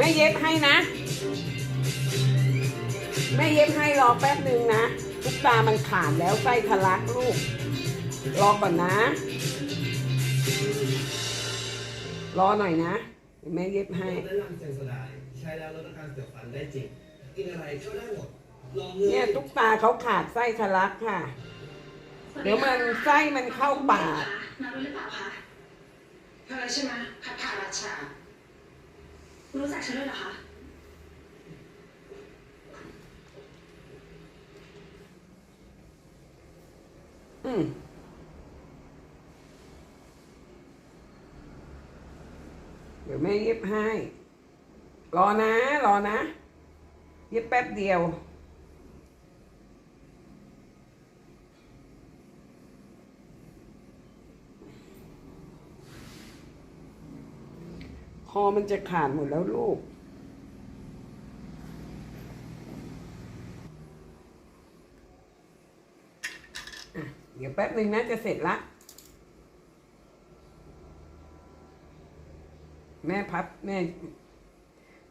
ม่เย็บให้นะ แม่เย็บให้รอแป๊บหนึ่งนะทุกตามันขาดแล้วไส้ทะลักลูก รอก่อนนะ รอหน่อยนะเดี๋ยวแม่เย็บให้แนะนำเซนโซไดน์ใช้แล้วลดอาการเสียวฟันได้จริงกินอะไรช่วยได้หมดลองเลยเนี่ยทุกตาเขาขาดไส้ทะลักค่ะ เดี๋ยวมันไส้มันเข้าปากมารู้หรือเปล่าคะเธอใช่ไหมพัทราราชา คุณรู้จักฉันด้วยเหรอคะ อืม เดี๋ยวแม่เย็บให้ รอนะ รอนะ เย็บแป๊บเดียว อมันจะขาดหมดแล้วลูก เดี๋ยวแป๊บหนึ่งนะจะเสร็จละ แม่พับแม่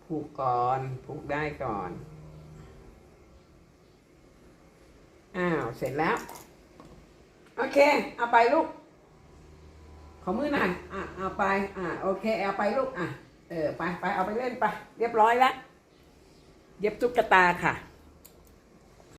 ผูกก่อน ผูกได้ก่อน อ้าว เสร็จแล้ว โอเค เอาไปลูก ขอมือหน่อยอะเอาไป อะโอเคเอาไปลูกอะเออไปไปเอาไปเล่นไปเรียบร้อยแล้วเย็บตุ๊กตาค่ะ